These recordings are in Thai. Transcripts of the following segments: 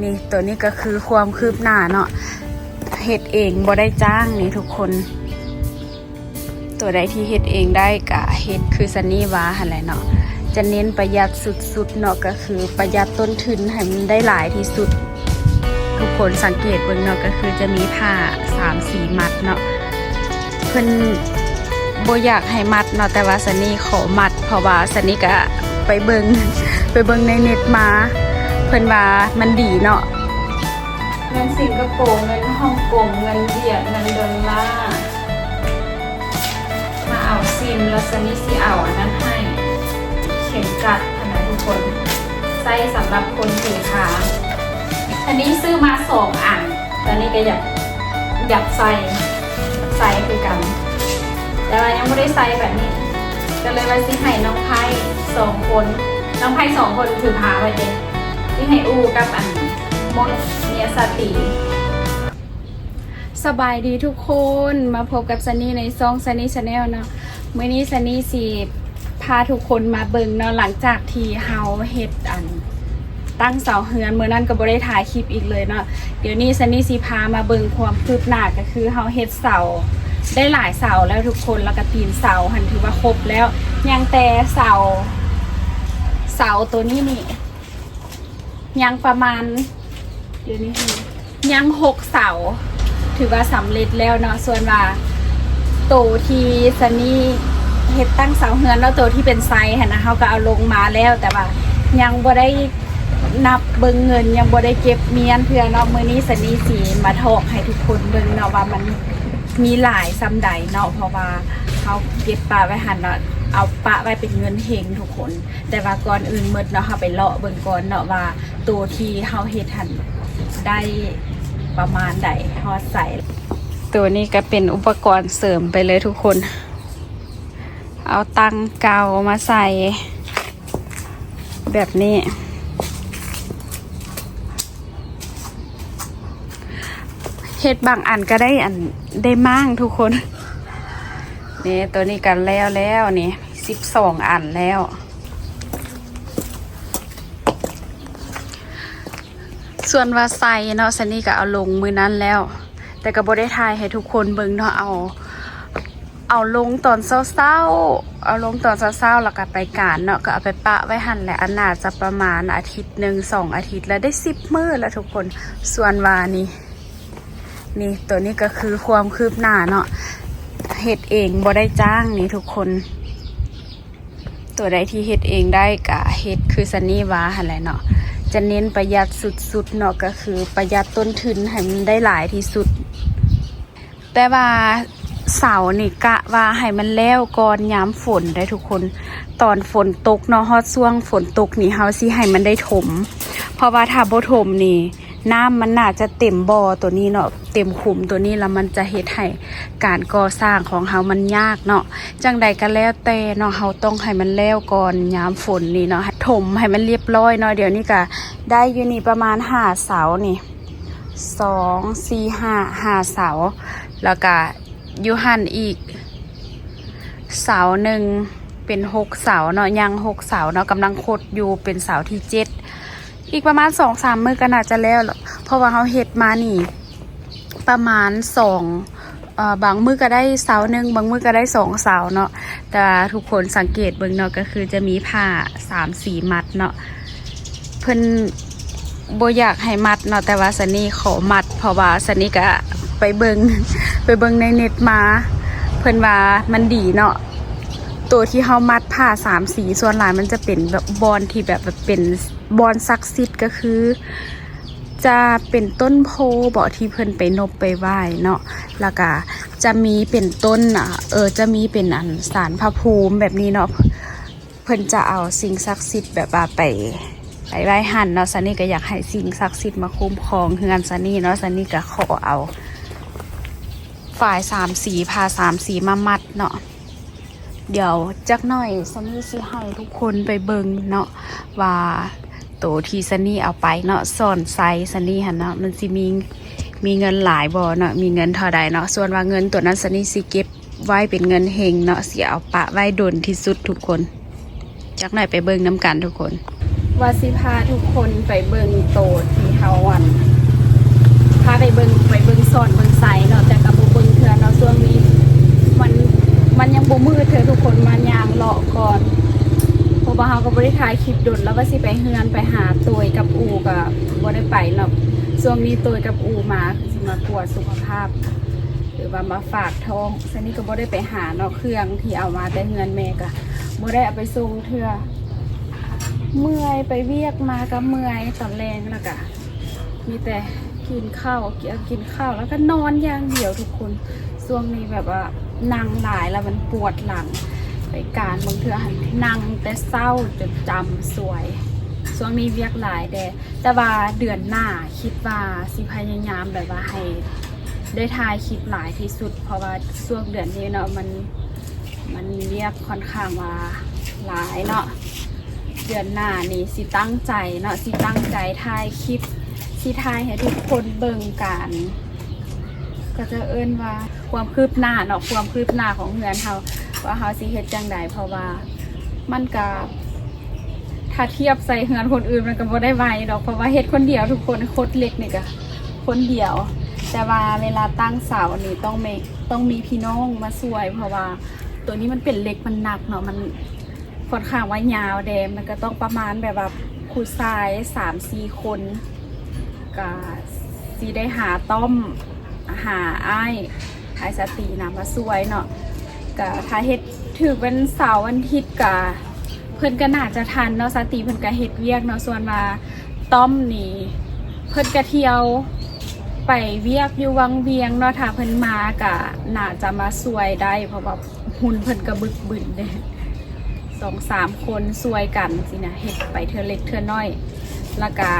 นี่ตัวนี้ก็คือความคืบหน้าเนาะเฮ็ดเองบ่ได้จ้างนี่ทุกคน ตัวใดที่เฮ็ดเองได้กะเฮ็ดคือซันนี่วาหันแหละเนาะจะเน้นประหยัดสุดๆเนาะก็คือประหยัดต้นทุนให้มันได้หลายที่สุด ทุกคนสังเกตเบิ่งเนาะก็คือจะมีผ้า3 4มัดเนาะเพิ่นบ่อยากให้มัดเนาะแต่ว่าซันนี่ขอมัด เพราะว่าซันนี่ก็ไปเบิ่งไปเบิ่งในเน็ตมา พิ่นว่ามันดีเนาะเงินสิงคโปร์เงินฮ่องกงเงินเวียดเงินดอลลาร์มาเอาซิมแล้วซันนี่สิเอาอันนั้นให้ เข็มกัดอันนั้นทุกคนใส่สำหรับคนถือขาอันนี้ซื้อมาสองอันตอนนี้ก็อยากอยากใส่ใส่คือกัน แต่ว่ายังไม่ได้ใส่แบบนี้ ก็เลยว่าสิให้น้องไพ่สองคน น้องไพ่สองคนถือพาไว้เด็ ที่ให้อูกับอันมดเนียสติ สบายดีทุกคนมาพบกับซันนี่ในซองซันนี่ชาแนลเนาะเมื่อนี้ซันนี่สิพาทุกคนมาเบิ่งเนาะหลังจากที่เฮาเฮ็ดอัน ตั้งเสาเฮือนเมื่อนั้นก็บ่ได้ถ่ายคลิปอีกเลยเนาะเดี๋ยวนี้ซันนี่สิพามาเบิ่งความคืบหน้าก็คือเฮาเฮ็ดเสาได้หลายเสาแล้วทุกคนแล้วก็ตีนเสาหันถือว่าครบแล้วยังแต่เสาเสาตัวนี้นี่ ยังประมาณ เดี๋ยวนี้คือยังหกเสา ถือว่าสำเร็จแล้วเนาะส่วนว่าโตที่ซันนี่เฮ็ดตั้งเสาเฮือนแล้วโตที่เป็นไซส์หันนะเขาก็เอาลงมาแล้วแต่ว่า ยังบ่ได้นับเบิ่งเงินยังบ่ได้เก็บเมียนเพื่อเนาะมื้อนี้ซันนี่สีมาทอกให้ทุกคนเบิ่งเนาะว่ามันมีหลายซ้ำใดเนาะเพราะว่าเขาเก็บปลาไว้หันเนาะ เอาปะไว้เป็นเงินเฮงทุกคน แต่ว่าก่อนอื่นหมดเนาะเขาไปเลาะเบิ่งก่อนเนาะว่าตัวที่เฮาเฮ็ดหันได้ประมาณใดฮอดใส่ ตัวนี้ก็เป็นอุปกรณ์เสริมไปเลยทุกคน เอาตังเกามาใส่ แบบนี้เฮ็ดบางอันก็ได้อันได้มั่งทุกคน นี่ตัวนี้กันแล้วแล้วนี่ สิบสองอันแล้ว ส่วนว่าใส่เนาะซันนี่ก็เอาลงมือนั้นแล้ว แต่ก็บ่ได้ทายให้ทุกคนเบิ่งเนาะเอา เอาลงตอนเศร้าๆเอาลงตอนเศร้าๆแล้วก็ไปการเนาะก็เอาไปปะไว้หั่นแหละอันน่าจะประมาณอาทิตย์หนึ่งสองอาทิตย์แล้วได้สิบมื้อแล้วทุกคนส่วนวานี่นี่ตัวนี้ก็คือความคืบหน้าเนาะเฮ็ดเองบ่ได้จ้างนี่ทุกคน ตัวใดที่เฮ็ดเองได้กะเฮ็ดคือซันนี่วาหันแหละเนาะจะเน้นประหยัดสุดๆเนาะก็คือประหยัดต้นทุนให้มันได้หลายที่สุด แต่ว่าเสานี่กะว่าให้มันแล้วก่อนยามฝนได้ทุกคน ตอนฝนตกเนาะฮอดช่วงฝนตกนี่เฮาสิให้มันได้ถม เพราะว่าถ้าบ่ถมนี่ น้ำมันน่าจะเต็มบ่อตัวนี้เนาะเต็มขุมตัวนี้แล้วมันจะเฮ็ดให้การก่อสร้างของเฮามันยากเนาะจังใดก็แล้วแต่เนาะเฮาต้องให้มันแล้วก่อนยามฝนนี่เนาะถมให้มันเรียบร้อยเนาะเดี๋ยวนี้ก็ได้อยู่นี่ประมาณห้าเสานี่สองสี่ห้าห้าเสาแล้วก็ยูหันอีก เสาหนึ่งเป็นหกเสาเนาะยังหกเสาเนาะกำลังคดอยู่เป็นเสาที่เจ็ด อีกประมาณสองสามมือก็น่าจะแล้วเพราะว่าเขาเฮ็ดมานี่ ประมาณสองเอ่อบางมือก็ได้เสาหนึ่งบางมือก็ได้สองเสาเนาะแต่ทุกคนสังเกตเบิ่งเนาะก็คือจะมีผ้าสามสีมัดเนาะเพิ่นโบอยากให้มัดเนาะแต่ว่าซันนี่ขอมัด เพราะว่าซันนี่ก็ไปเบิงไปเบิงในเน็ตมา เพิ่นว่ามันดีเนาะ ตัวที่เขามัดผ้าสามสีส่วนหลายมันจะเป็นแบบบอลที่แบบแบบเป็นบอลซักซิดก็คือ จะเป็นต้นโพบอกที่เพิ่นไปนบไปไหว้เนาะแล้วก็จะมีเป็นต้นอะเออจะมีเป็นอันสารพระภูมิแบบนี้เนาะเพิ่นจะเอาสิ่งศักดิ์สิทธิ์แบบว่าไปไปไหว้หันเนาะซันนี่ก็อยากให้สิ่งศักดิ์สิทธิ์มาคุ้มครองเฮือนซันนี่เนาะซันนี่ก็ขอเอา ฝ่ายสามสีพาสามสีมามัดเนาะ เดี๋ยวจักหน่อยซันนี่สิให้ทุกคนไปเบิงเนาะว่าตัวที่ซันนี่เอาไปเนาะส่อนไซส์ซันนี่หัเนาะมันจะมีมีเงินหลายบ่เนาะมีเงินเท่าใดเนาะส่วนว่าเงินตัวนั้นซันนี่ซีเก็บไว้เป็นเงินเฮงเนาะเสียเอาปะไว้ดนที่สุดทุกคนจักหน่อยไปเบิงน้ำกันทุกคนว่าซีพาทุกคนไปเบิงโตที่ฮาวันพาไปเบิงไปเบิงส่อนเบิงไซส์เนาะแต่กับบุเบิงเทือนเนาะส่วนนี้มันมันยังบมืด มายางเลาะก่อนเพราะว่าเขาก็บ่ได้ถ่ายคลิปดนแล้วว่าสิไปเฮือนไปหาตัวกับอูก็บ่ได้ไปหรอกช่วงนี้ตัวกับอูมาสิมากวดสุขภาพ หรือว่ามาฝากท้องซันนี่ก็บ่ได้ไปหาเนาะเครื่องที่เอามาแต่เฮือนแม่ก็บ่ได้เอาไปส่งเทื่อเมื่อยไปเวียกมาก็เมื่อยตอนแรงแล้วก็มีแต่กินข้าวกินกินข้าวแล้วก็นอนอย่างเดียวทุกคนช่วงนี้แบบว่านั่งหลายแล้วมันปวดหลัง ไปการบางเทื่อหันนั่งแต่เศร้าจนจำสวยช่วงนี้เวียกหลายแต่แต่ว่าเดือนหน้าคิดว่าสิพยายามแบบว่าให้ได้ถ่ายคลิปหลายที่สุด เพราะว่าช่วงเดือนนี้เนาะมันมันเรียกค่อนข้างว่าหลายเนาะเดือนหน้านี่สิตั้งใจเนาะสิตั้งใจถ่ายคลิปสิถ่ายให้ทุกคนเบิ่งกันก็จะเอิ้นว่าความคืบหน้าเนาะความคืบหน้าของเงินเฮา ว่าเฮาสิเฮ็ดจังใดเพราะว่ามันก็ถ้าเทียบใส่เฮือนคนอื่นมันก็บ่ได้ไวดอกเพราะว่าเฮ็ดคนเดียวทุกคนโคตรเล็กนี่ก็คนเดียว แต่ว่าเวลาตั้งเสานี่ต้องมีต้องมีพี่น้องมาช่วย เพราะว่าตัวนี้มันเป็นเล็กมันหนักเนาะมันค่อนข้างว่ายาวแดงมันก็ต้องประมาณแบบว่าคูทรายสามสี่คนก็สีได้หาต้อมหาไอ้ายหายสตินะมาช่วยเนาะ ก็ถ้าเฮ็ดถือเป็นเสาร์วันอาทิตย์ก็เพิ่นก็น่าจะทันเนาะสติเพิ่นก็เฮ็ดเวียกเนาะส่วนว่าต้อมนี่เพิ่นก็เที่ยวไปเวียกอยู่วังเวียงเนาะถ้าเพิ่นมากะน่าจะมาสวยได้เพราะว่าหุ่นเพิ่นกระบึกบึนเด้สองสามคนสวยกันสินะเฮ็ดไปเธอเล็กเธอน้อยแล้วก็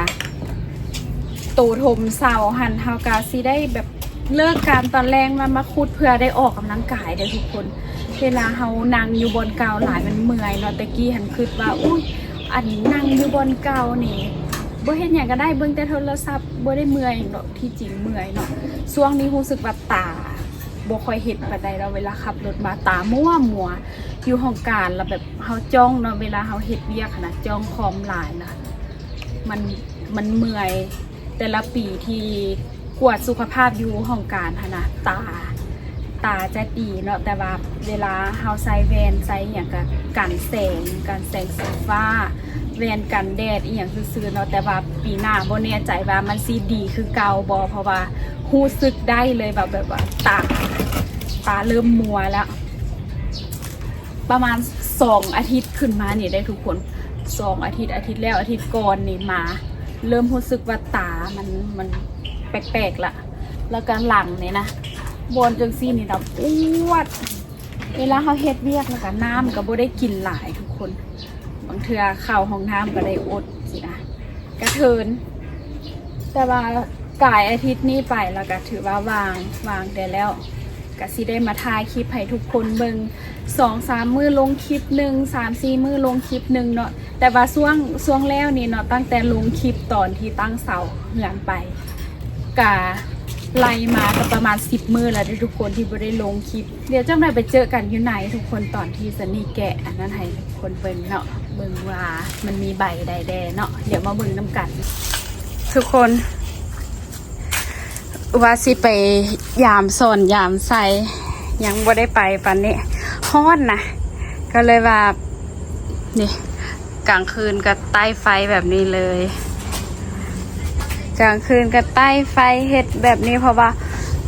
ตูทมเสาหันเฮากาสิได้แบบ เลิกการตอนแรงมามาคุดเพื่อได้ออกกำลังกายเด้อทุกคน เวลาเฮานั่งอยู่บนเกาหลายมันเมื่อยเนาะต่กี้หันคิดว่าอุ้ยอันนั่งอยู่บนเกานี่บ่เห็นอย่างก็ได้เบิ่งแต่โทรศัพท์บ่ได้เมื่อยเนาะที่จริงเมื่อยเนาะช่วงนี้รู้สึกว่าตาบ่ค่อยเห็นปานใดแล้วเวลาขับรถมาตามั่วมัวอยู่ห้องการแล้วแบบเฮาจ้องเนาะเวลาเฮาเฮ็ดเวียกหั้นนะจ้องคอมหลายนะมันมันเมื่อยแต่ละปีที่ กวดสุขภาพอยู่ห้องการหนนะตา ตาจะดีเนาะแต่ว่าเวลาเฮาใส่แว่นใส่อหย่างกับกันแสงกันแสงสีฟ้าแวนกันแดดอีหยังซื่อๆเนาะแต่ว่าปีหน้าบ่แน่ใจว่ามันสิดีคือเก่าบ่เพราะว่าฮู้สึกได้เลยแบบแบบว่าตาตาเริ่มมัวแล้ว ประมาณสองอาทิตย์ขึ้นมานี่ได้ทุกคนสองอาทิตย์อาทิตย์แล้วอาทิตย์ก่อนนี่มา เริ่มรู้สึกว่าตามันมัน แปลกๆละแล้วก็หลังเนี่ยนะบนจังซี่นี่ดำอ้วด เวลาเขาเฮ็ดเวียกแล้วก็น้ำก็บ่ได้กินหลายทุกคน บางเทื่อเข้าห้องน้ำก็ได้อดสินะกระเทิน แต่ว่ากายอาทิตย์นี้ไปแล้วก็ถือว่าวางวางได้แล้วก็สิได้มาถ่ายคลิปให้ทุกคนเบิงสองสามมือลงคลิปหนึ่งสามสี่มือลงคลิปหนึ่งเนาะแต่ว่าช่วงช่วงแล้วนี่เนาะตั้งแต่ลงคลิปตอนที่ตั้งเสาเหือนไป กะไล่มาก็ประมาณสิบมือแล้วทุกคนที่บ่ได้ลงคลิป เดี๋ยวจังได้ไปเจอกันอยู่ไหนทุกคนตอนที่สนี่แกะอันนั้นให้ทุกคนเบิ่งเนาะเบิ่งว่ามันมีใบใดแดเนาะเดี๋ยวมาเบิ่งน้ำกัน ทุกคนว่าสิไปยามสนยามใส่ยังบ่ได้ไปปันนี้ฮ้อนนะก็เลยว่านี่กลางคืนก็ใต้ไฟแบบนี้เลย กลางคืนก็ใต้ไฟเฮ็ดแบบนี้เพราะว่า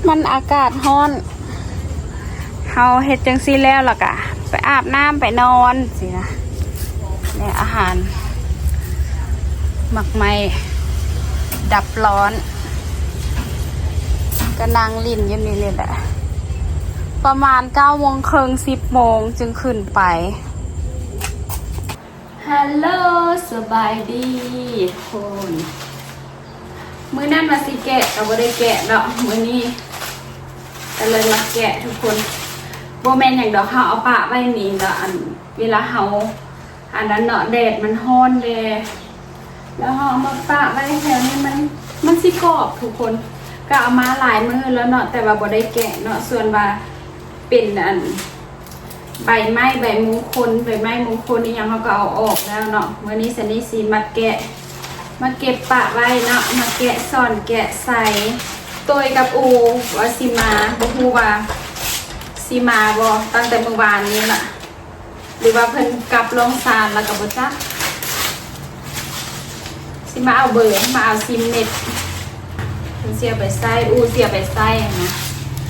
มันอากาศร้อนเฮาเฮ็ดจังซี่แล้วล่ะกะไปอาบน้ำไปนอนสินะเนี่ยอาหาร หมักไหมดับร้อนก็นางลินยังนี้เลยแหละประมาณเก้าโมงครึ่งสิบโมงจึงขึ้นไปฮัลโหลสบายดีทุกคน มื้อนั้นมาสิแกะแต่ว่าได้แกะเนาะมื้อนี้ก็เลยมาแกะทุกคนโบแมนอย่างดอกเขาเอาปะไว้นี่เนาะอันเวลาเขาอันนั้นเนาะแดดมันฮ้อนเดแล้วเขาเอามาปะไว้แถวนี้มันมันสิกรอบทุกคนก็เอามาหลายมือแล้วเนาะแต่ว่าบ่ได้แกะเนาะส่วนว่าเป็นอันใบไม้ใบมงคลใบไม้มงคลนี่ยังเขาก็เอาออกแล้วเนาะวันนี้สันนี่สีมาแกะ มาเก็บปะไว้เนาะมาแกะซ่อนแกะใส่ตัวกับอูว่าสิมาบ่ฮู้ว่าสิมาบ่ตั้งแต่เมื่อวานนี้ล่ะ หรือว่าเพิ่นกลับลงซานแล้วก็บ่จักสิมาเอาเบอร์มาเอาซิมเน็ตเพิ่นเสียไปใส่อูเสียไปใส่นะ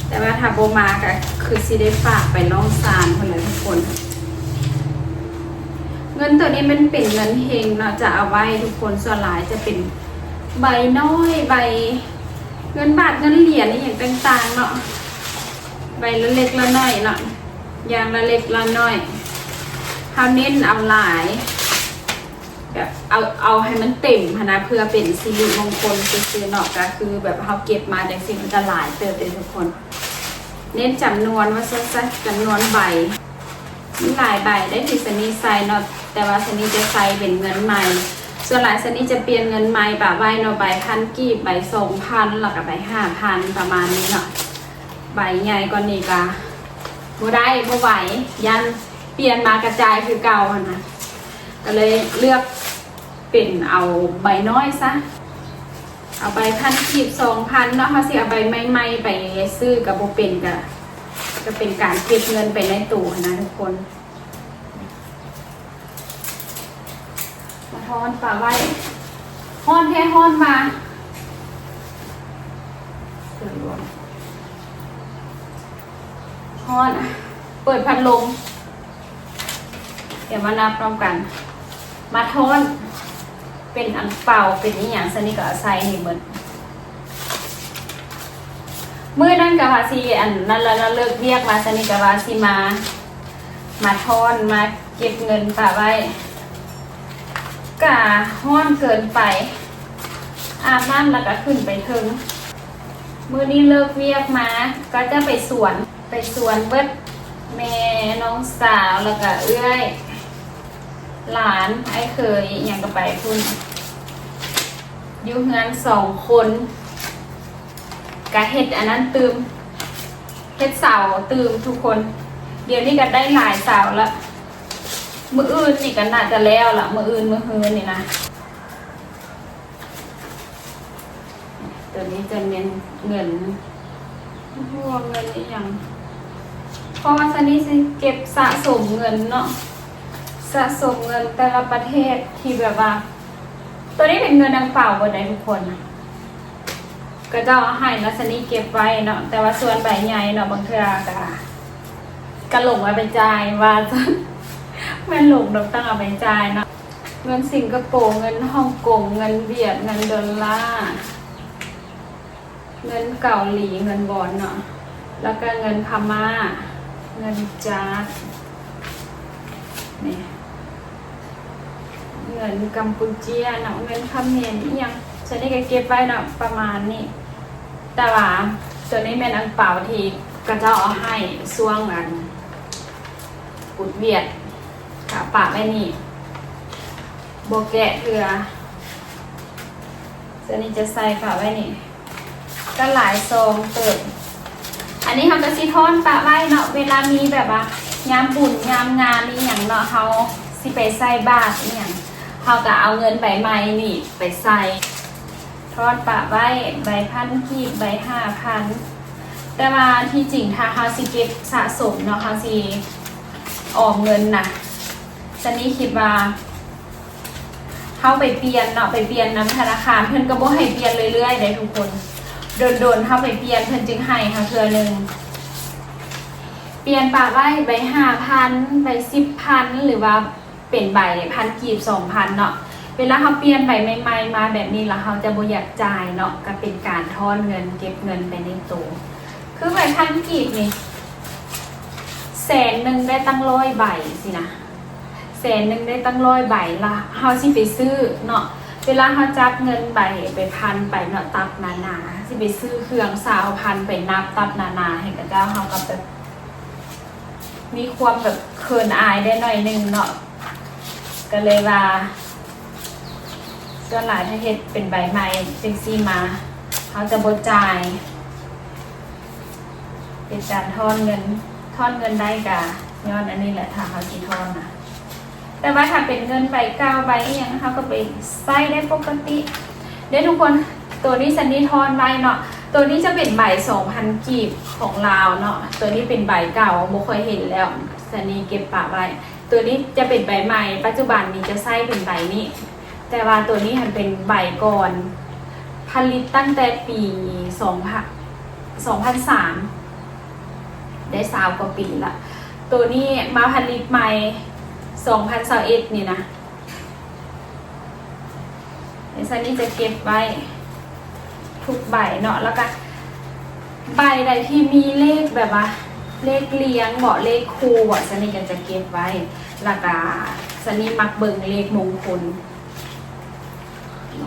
แต่ว่าถ้าบ่มาก็คือสิได้ฝากไปลองซานคนละทุกคน เงินตัวนี้มันเป็นเงินเฮงเนาะจะเอาไว้ทุกคนส่วนหลายจะเป็นใบน้อยใบ เงินบาทเงินเหรียญนี่อย่างต่างๆเนาะใบละเล็กละน้อยเนาะอย่างละเล็กละน้อยเขาเน้นเอาหลายแบบเอาเอาให้มันเต็มนะเพื่อเป็นสิริมงคลซื้อเนาะก็คือ แบบเขาเก็บมาจากสิ่งมันจะหลายเติบเลยทุกคน เน้นจำนวนว่าสั้นๆจำนวนใบ มีหลายใบได้ที่สนีใส่เนาะแต่ว่าสนีจะใส่เป็นเงินใหม่ ส่วนหลายสนีจะเปลี่ยนเงินใหม่ปะใบเนาะใบพันกีบใบสองพันแล้วก็ใบห้าพันประมาณนี้เนาะใบใหญ่กว่านี้ก็บ่ได้บ่ไหวยันเปลี่ยนมากระจายคือเก่านนะก็เลยเลือกเป็นเอาใบน้อยซะเอาใบพันกีบสองพันเนาะเขาสิเอาใบใหม่ๆไปซื้อกับโบเป็นกับ จะเป็นการเก็บเงินไปในตู้นะทุกคนมาทอนฝาไว้ห้อนแท้ห้อนมาเปิดรวมห้อนเปิดพัดลมเดี๋ยวมานับพร้อมกัน มาทอนเป็นอันเป่าเป็นอีหยังสนิทกับใส่ให้เหมือน มื่อนั้นกับวาซีอันนั้นแล้วเราเลิกเรียกมาสนิทกับวาซีมา มาทอนมาเก็บเงินฝากไว้กะห้อนเกินไป อาบน้ำแล้วก็ขึ้นไปถึงมื่อนี้เลิกเรียกมา ก็จะไปสวนไปสวนเบิดแม่น้องสาวแล้วก็เอื้อย หลานไอ้เคยอย่างก็ไปคุณอยู่เฮือนสองคน กะเห็ดอันนั้นตืมเห็ดเสาตืมทุกคน เดี๋ยวนี้ก็ได้หลายเสาละมืออื่นนี่ก็น่าจะแล้วละมืออื่นมือฮืนนี่นะตัวนี้จะเป็นเงินพวเงินนี่ยังเพราะว่าซันนี้สิเก็บสะสมเงินเนาะสะสมเงินแต่ละประเทศที่แบบว่า ตัวนี้เป็นเงินดังเปล่าบนใดทุกคนนะ ก็จะเอาให้ลักษณะเก็บไว้เนาะแต่ว่าส่วนใบใหญ่เนาะบางเทื่อกะกระหลงไว้ไปจ่ายว่าจะแม่นหลงดอกตั้งเอาไปจ่ายเนาะเงินสิงคโปร์เงินฮ่องกงเงินเวียดเงินดอลลาร์เงินเกาหลีเงินบอลเนาะแล้วก็เงินพม่า เงินจาร์ดนี่เงินกัมพูเชียเนาะเงินเขมรอีหยังฉันนี่ก็เก็บไว้เนาะประมาณนี้ แต่ว่าตัวนี้เป็นอังเปล่าที่กระเจ้าเอาให้ช่วงนั้นปุดเวียดขาปากไว้นี่โบแกะเถือตัวนี้จะใส่ฝากไว้นี่ ก็หลายซองเติมอันนี้ทำกระซิทอนปะไว้เนาะเวลามีแบบว่ายามบุญยามงานนี่อย่างเนาะเขาสิไปใส่บาตรนี่อย่างเขาก็เอาเงินใบไม้นี่ไปใส่ ทอดปะไว้ใบพันกีบใบห้าพันแต่ว่าที่จริงถ้าเขาสิเก็บสะสมเนาะเขาสิออมเงินนะฉันนี่คิดว่าเขาไปเปลี่ยนเนาะไปเปลี่ยนน้ำธนาคารเพื่อนก็บ่ให้เปลี่ยนเรื่อยๆได้ทุกคนโดนๆเขาไปเปลี่ยนเพื่อนจึงให้ค่ะเทือหนึ่งเปลี่ยนปะไว้ใบห้าพันใบสิบพันหรือว่าเป็นใบพันกีบสองพันเนาะ เวลาเขาเปลี่ยนใบใหม่ๆมาแบบนี้แล้วเขาจะบ่อยากจ่ายเนาะก็เป็นการทอนเงินเก็บเงินไปในตัวคือใบพันกีบนี่แสนหนึ่งได้ตั้งร้อยใบสินะแสนหนึ่งได้ตั้งร้อยใบละเขาสิไปซื้อเนาะเวลาเขาจับเงินใบไปพันไปเนาะตับนานาสิไปซื้อเครื่องสาวพันไปนับตับนานาให้กับเจ้าเขากับแบบมีความแบบเขินอายได้หน่อยหนึงเนาะก็เลยว่า ส่วนหลายถ้าเฮ็ดเป็นใบไม้จังซี่มาเขาจะบจ่าย เป็นการทอนเงินทอนเงินได้กะย้อนอันนี้แหละถ้าเขาสิทอนนะแต่ว่าถ้าเป็นเงินใบเก้าใบอหยังเขาก็ไปใส่ได้ปกติเดี๋ยวทุกคนตัวนี้สันนิทอนไว้เนาะตัวนี้จะเป็นใบสองพันกีบของลาวเนาะตัวนี้เป็นใบเก่าโมเคยเห็นแล้วสันนีเก็บปาไว้ตัวนี้จะเป็นใบใหม่ ปัจจุบันนี้จะไส้เป็นใบนี้ แต่ว่าตัวนี้มันเป็นใบก่อน ผลิตตั้งแต่ปีสองพันสองพันสามได้สาวกว่าปีละ ตัวนี้มาผลิตใหม่สองพันสเอ็ดนี่นะในซันนี้จะเก็บไว้ทุกใบเนาะแล้วก็ใบใดที่มีเลขแบบว่า เลขเลี้ยงเหมาะเลขคู่อะสนิทก็จะเก็บไว้แล้วก็สนิทมักเบิ่งเลขมงคล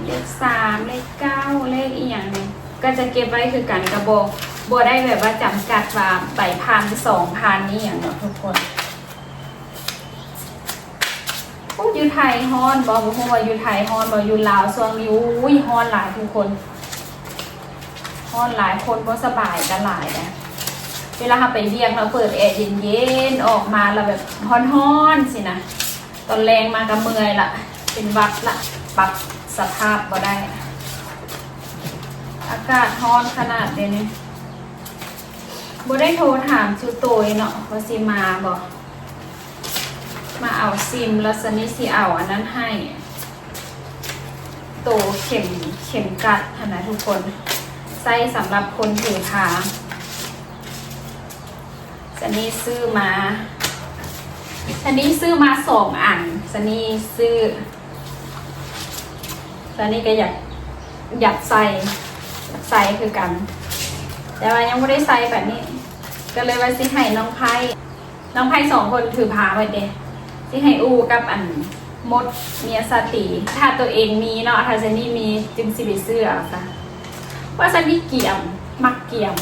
เลขสามเลขเก้าเลขอีกอย่างหนึงก็จะเก็บไว้คือกันกระโบโบได้แบบว่าจำกัดว่าใบพันสองพันนี่อย่างเนาะทุกคนพวกยูไทยฮอนบอบอกว่าอยูไทยฮอนบอยูลาวส่วงนี้อุ้ยฮอนหลายทุกคนฮอนหลายคนก็สบายกันหลายนะเวลาเราไปเรียกเราเปิดแอร์เย็นๆออกมาเราแบบฮ้อนๆสินะตอนแรงมากับเมื่อยละเป็นวัดละปับ สภาพบ่ได้ อากาศร้อนขนาดเดี๋ยวนี้บ่ได้โทรถามชูโตยเนาะว่าสิมาบ่มาเอาซิมแล้วสนิสิเอาอันนั้นให้ โตเข็มเข็มกัดขนะทุกคนใส่สำหรับคนถือขาสนิซื้อมาสนิซื้อมาสองอันสนิซื้อ สนิก็อยากอยากใส่อยากใส่คือกัน แต่ว่ายังไม่ได้ใส่แบบนี้ ก็เลยว่าสิให้น้องไพ่น้องไพ่สองคนถือพาไว้เด้สิให้อูกับอันมดเมียสติ ถ้าตัวเองมีเนาะถ้าซันนี่มีจึงสิไปซื้อเอาซะว่าซันนี่เกี่ยมมักเกี่ยม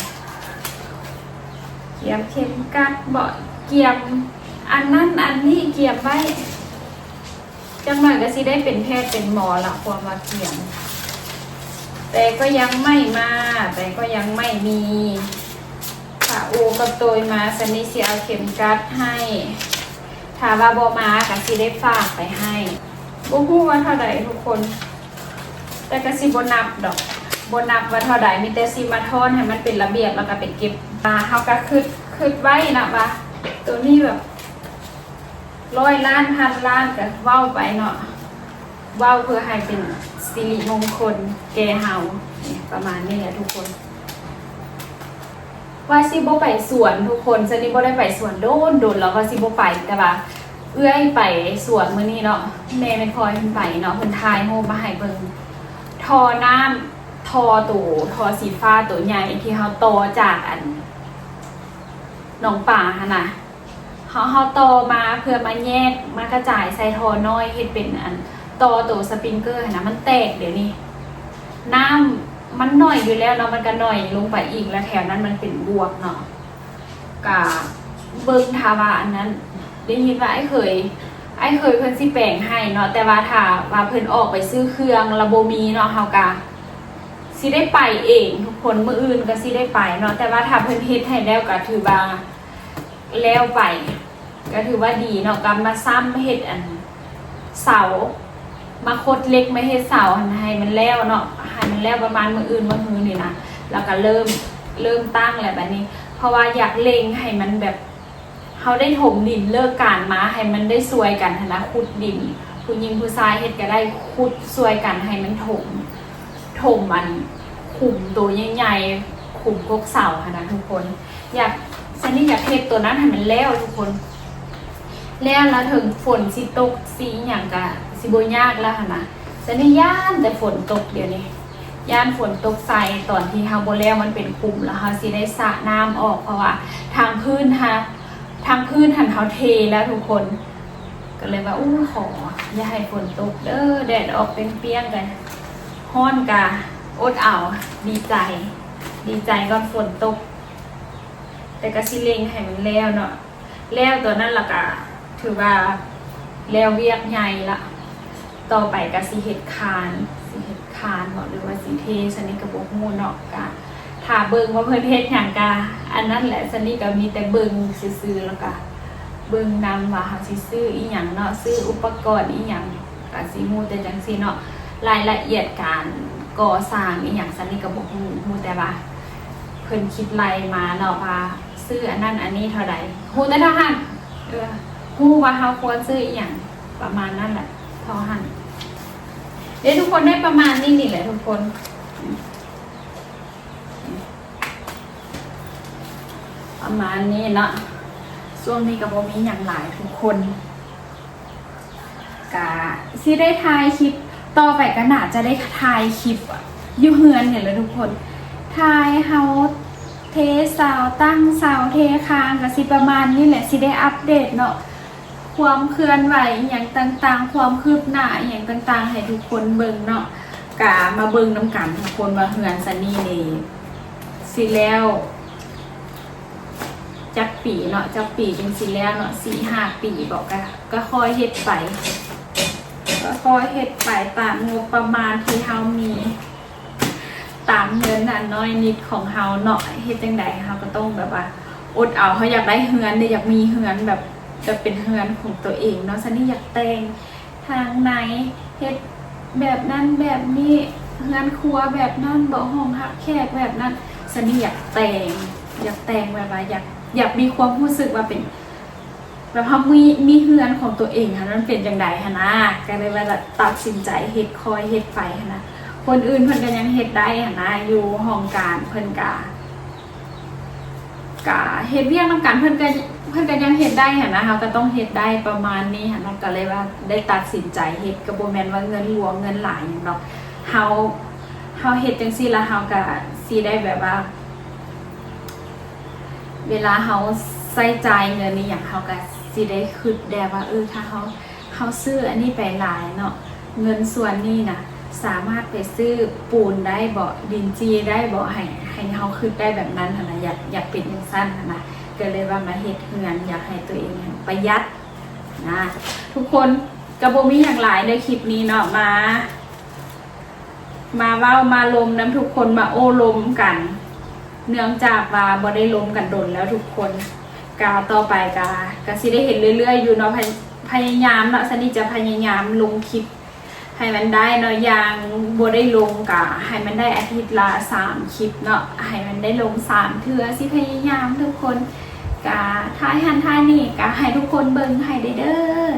เกี่ยมเข็มกัดเบาะเกี่ยม อันนั้นอันนี้เกี่ยมไว้ จังหน่อยก็สิได้เป็นแพทย์เป็นหมอละความว่าเกี่ยมแต่ก็ยังไม่มา แต่ก็ยังไม่มีค่ะอูกับตัวมาสันนิสิเอาเข็มกัดให้ถาว่าบอมากับสิได้ฝากไปให้บูฮู้ว่าเท่าใดทุกคน แต่ก็สิบนับดอกบนับว่าเท่าใดมีแต่สิมาทอนให้มันเป็นระเบียบแล้วก็เป็นเก็บมาเฮาก็คืดคืดไว้นะว่าตัวนี้แบบ ร้อยล้านพันล้านก็เว้าไปเนาะเว้าเพื่อให้เป็นสิริมงคลแก่เฮาประมาณนี้แหละทุกคน ว่าซิโบไปสวนทุกคนซันนี่โบได้ไปสวนโดนโดนแล้วก็ซิโบไปแต่ว่าเอื้อยไปสวนมื้อนี้เนาะแม่เป็นคอยเพิ่นไปเนาะเพิ่นทายโฮมาให้เบิ่งทอน้ำทอตัวทอสีฟ้าตัวใหญ่ที่เฮาโตอจากอันหนองป่าหั่นน่ะ เฮาเฮาโตมาเพื่อมาแยกมากระจายใส่ทน้อยเฮ็ดเป็นอันโตตัวสปริงเกอร์นะมันแตกเดี๋ยวนี้น้ำมันหน่อยอยู่แล้วเนาะมันก็หน่อยลงไปอีกแล้วแถวนั้นมันเป็นบวกเนาะกะเบิ้งทาวาอันนั้น ได้ยินว่าไอ้เคยไอ้เคยเพิ่นสิแปลงให้เนาะแต่ว่าถ้าว่าเพิ่นออกไปซื้อเครื่องระบบมีเนาะเฮากะสิได้ไปเองทุกคนมืออื่นก็สิได้ไปเนาะแต่ว่าถ้าเพิ่นเฮ็ดให้แล้วก็ถือว่าแล้วไป ก็ถือว่าดีเนาะกำมาซ้ำเฮ็ดอันเสา มาคดเล็กไม่ให้เสาให้มันแล้วเนาะให้มันแล้วประมาณมืออื่นมือฮือนี่นะแล้วก็เริ่มเริ่มตั้งแหละแบบนี้ เพราะว่าอยากเล็งให้มันแบบเขาได้ถมดินเลิกการมาให้มันได้ซวยกันนะขุดดินผู้หญิงผู้ชายเฮ็ดก็ได้ขุดซวยกันให้มันถมถมมันขุมตัวใหญ่ๆขุมกกเสาค่ะนะทุกคน อยากฉันนี่อยากเฮ็ดตัวนั้นให้มันแล้วทุกคน แล้วแล้วถึงฝนสิตกสีอย่างกะสิบยากแล้วค่ะนะจะนี่ย่านแต่ฝนตกเดี๋ยวนี้ย่านฝนตกใส่ตอนที่ฮาโบแล้วมันเป็นคุมแล้วเฮาสิได้สระน้ำออกเพราะว่า ทางพื้นฮะทางพื้นหันเฮาเทแล้วทุกคน ก็เลยว่าอู้ขอ อย่าให้ฝนตกเด้อแดดออกเป็นเปรี้ยงกันฮ้อนกะอดเอาดีใจ ดีใจก่อนฝนตก แต่ก็สิเลงให้มันแล้วเนาะแล้วตัวนั้นล่ะกะ ถือว่าแล้วเวียกใหญ่ละต่อไปก็สิเฮ็ดคานสิเฮ็ดคานเนาะหรือว่าสิเทสนิทกับบ่ฮู้เนาะกะถ้าเบิ่งว่าเพิ่นเฮ็ดหยังกะอันนั้นแหละสนิทก็มีแต่เบิ่งซื่อๆแล้วก็เบิ่งนำว่าเฮาสิซื้ออีหยังเนาะซื้ออุปกรณ์อีหยังก็สิฮู้แต่จังซี่เนาะรายละเอียดการก่อสร้างอีหยังสนิทก็บ่ฮู้ฮู้แต่ว่าเพิ่นคิดไล่มาเนาะว่าซื้ออันนั้นอันนี้เท่าใดฮู้แต่ท่าหันเออ ฮู้ว่าเฮาควรซื้ออีหยังประมาณนั้นแหละเท่าหันเดี๋ยวทุกคนได้ประมาณนี้นี่แหละทุกคนประมาณนี้เนาะช่วงนี้กับผมมีอย่างหลายทุกคนกะสิได้ทายคลิปต่อไปก็น่าจะได้ทายคลิปอะอยู่เฮือนเนี่ยแหละทุกคนทายเฮาเทเสาวตั้งเสาวเทคางก็สิประมาณนี้แหละสิได้อัปเดตเนาะ ความเคลื่อนไหวอย่างต่างๆ ความคืบหน้าอย่างต่างๆ ให้ทุกคนเบิ่งเนาะกะมาเบิ่งน้ำกันทุกคนว่าเฮือนซันนี่นี่สิแล้วจักปีเนาะจักปีจังสิแล้วเนาะสี่ห้าปีบอกก็ก็ค่อยเฮ็ดไปก็ค่อยเฮ็ดไปตามงบประมาณที่เฮามี ตามเงินอันน้อยนิดของเฮาเนาะเฮ็ดจังใดเฮาก็ต้องแบบว่าอดเอาเขาอยากได้เฮือนเด้อยากมีเฮือนแบบ จะเป็นเฮือนของตัวเองเนาะซันนี่อยากแต่งทางไหนเฮ็ดแบบนั้นแบบนี้เฮือนครัวแบบนั้นบ่ห้องฮักแขกแบบนั้นซันนี่อยากแต่งอยากแต่งแบบว่าอยากอยากมีความรู้สึกว่าเป็นแบบว่ามีมีเฮือนของตัวเองค่ะมันเป็นจังไดฮะนะก็เลยว่าตัดสินใจเฮ็ดคอยเฮ็ดไปหั้นะคนอื่นเพิ่นก็ยังเฮ็ดได้ฮะนะอยู่ห้องการเพิ่นกากะเฮ็ดเวียงนํกันเพิ่นก็เพิ่นก็ยังเฮ็ดได้หันนะเขาก็ต้องเฮ็ดได้ประมาณนี้หันนะก็เลยว่าได้ตัดสินใจเฮ็ดก็บ่แม่นว่าเงินหลวงเงินหลายหยังดอกเฮาเฮาเฮ็ดจังซี่แล้วเฮาก็สิได้แบบว่า เวลาเขาใส่ใจเงินนี่อย่างเขาก็สิได้คิดได้ว่าเออถ้าเขาเขาซื้ออันนี้ไปหลายเนาะเงินส่วนนี้นะสามารถไปซื้อปูนได้เบ่ดินจีได้เบ่ให้ให้เขาคิดได้แบบนั้นนะอยากอยากเป็นอย่างสั้นนะ ก็เลยว่ามาเฮ็ดเงินอยากให้ตัวเองประหยัดนะทุกคนกระโบมีอย่างหลายในคลิปนี้เนาะมา มาเว้ามาลมน้ำทุกคนมาโอ้ลมกัน เนื่องจากว่าบ่ได้ล้มกันดนแล้วทุกคนกาต่อไปกากาสิได้เห็นเรื่อยๆ อยู่เนาะพยายามเนาะสนิจะพยายามลงคลิป ให้มันได้เนาะอยางบ่ได้ลงกะให้มันได้อาทิตย์ละสามคลิปเนาะให้มันได้ลงสามเทือสิพยายามทุกคนกาท้ายหันท้ายนี่กาให้ทุกคนเบิ่งให้ได้เด้อ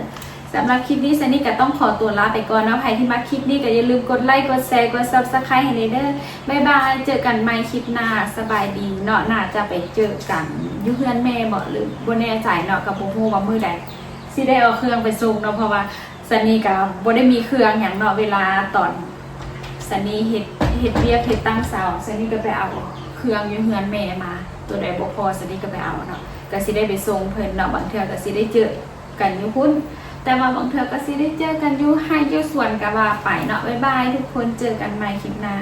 สำหรับคลิปนี้สนิทก็ต้องขอตัวลาไปก่อนนะใครที่มาคลิปนี้ก็อย่าลืมกดไลค์กดแชร์กด subscribe ให้ได้เด้อบายบายเจอกันใหม่คลิปหน้าสบายดีเนาะน่าจะไปเจอกันอยุ่เพื่อนแม่บอกหรือบนแน่ใจเนาะกับโบฮูว่ามือใดสิได้เอาเครื่องไปส่งเนาะเพราะว่า สันนีกับบได้มีเครื่องอย่างเนาะเวลาตอนสันนีเฮ็ดเฮ็ดเวียกเฮ็ดตั้งเสาสันนีก็ไปเอาเครื่องอยุ่เฮือนแม่มา ตัวใดบ่พอสันนีก็ไปเอาเนาะก็สิได้ไปส่งเพิ่นเนาะบางเทื่อก็สิได้เจอกันอยู่พุ่นแต่ว่าบางเทื่อก็สิได้เจอกันอยู่ให้อยู่สวนก็ว่าไปเนาะบ๊ายบายทุกคนเจอกันใหม่คลิปหน้า